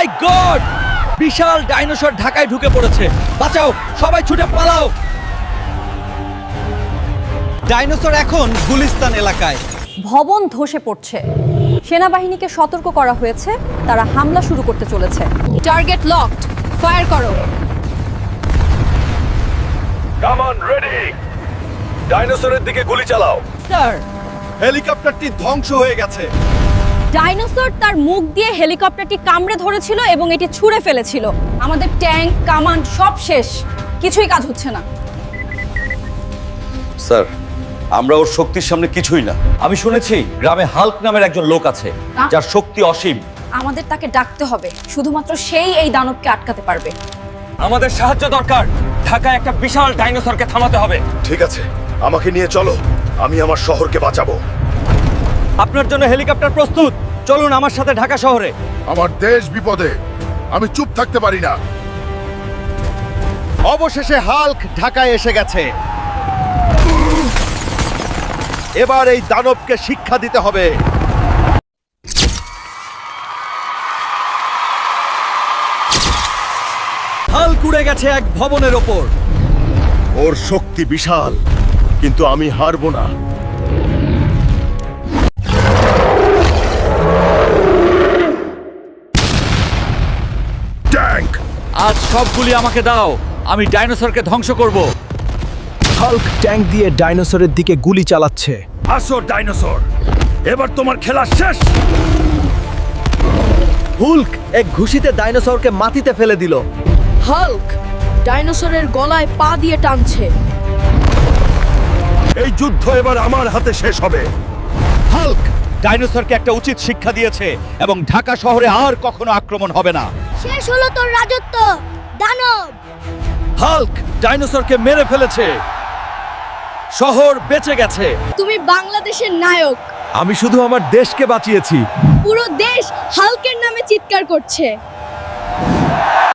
মাই god! বিশাল dinosaur ঢাকায় ঢুকে পড়েছে। বাঁচাও সবাই ছুটে পালাও! ডাইনোসর এখন গুলিস্তান এলাকায়। ভবন ধসে পড়ছে। সেনাবাহিনীকে সতর্ক করা হয়েছে তারা হামলা শুরু করতে চলেছে। টার্গেট লকড ফায়ার করো। কামান রেডি ডাইনোসরের দিকে গুলি চালাও। স্যার! হেলিকপ্টারটি ধ্বংস হয়ে গেছে। ডাইনোসর তার মুখ দিয়ে হেলিকপ্টারটি কামড়ে ধরেছিল এবং এটি ছুঁড়ে ফেলেছিল। আমাদের ট্যাঙ্ক কামান্ড সব শেষ। কিছুই কাজ হচ্ছে না। স্যার আমরা ওর শক্তির সামনে কিছুই না। আমি শুনেছি গ্রামে হাল্ক নামের একজন লোক আছে যার শক্তি অসীম। আমাদের তাকে ডাকতে হবে। শুধুমাত্র সেই এই দানবকে আটকাতে পারবে। আমাদের সাহায্য দরকার। ঢাকায় একটা বিশাল ডাইনোসরকে থামাতে হবে। ঠিক আছে আমাকে নিয়ে চলো। আমি আমার শহরকে বাঁচাবো। আপনার জন্য হেলিকপ্টার প্রস্তুত। চলুন আমার সাথে ঢাকা শহরে। আমার দেশ বিপদে। আমি চুপ থাকতে পারি না। অবশেষে হাল্ক ঢাকায় এসে গেছে। এবার এই দানবকে শিক্ষা দিতে হবে। হাল্ক উড়ে গেছে এক ভবনের ওপর। ওর শক্তি বিশাল কিন্তু আমি হারবো না। ট্যাঙ্ক! আজ সবগুলি আমাকে দাও। আমি ডাইনোসরকে ধ্বংস করব। হাল্ক ট্যাঙ্ক দিয়ে ডাইনোসরের দিকে গুলি চালাচ্ছে। আসো ডাইনোসর! এবার তোমার খেলা শেষ! হুল্ক এক ঘুষিতে ডাইনোসরকে মাটিতে ফেলে দিল। হাল্ক ডাইনোসরের গলায় পা দিয়ে টানছে। এই যুদ্ধ এবার আমার হাতে শেষ হবে। হাল্ক ডাইনোসরকে একটা উচিত শিক্ষা দিয়েছে এবং ঢাকা শহরে আর কখনো আক্রমণ হবে না। শেষ হলো তোর রাজত্ব দানব। হাল্ক ডাইনোসরকে মেরে ফেলেছে। শহর বেঁচে গেছে। তুমি বাংলাদেশের নায়ক। আমি শুধু আমার দেশকে বাঁচিয়েছি। পুরো দেশ হাল্কের নামে চিৎকার করছে।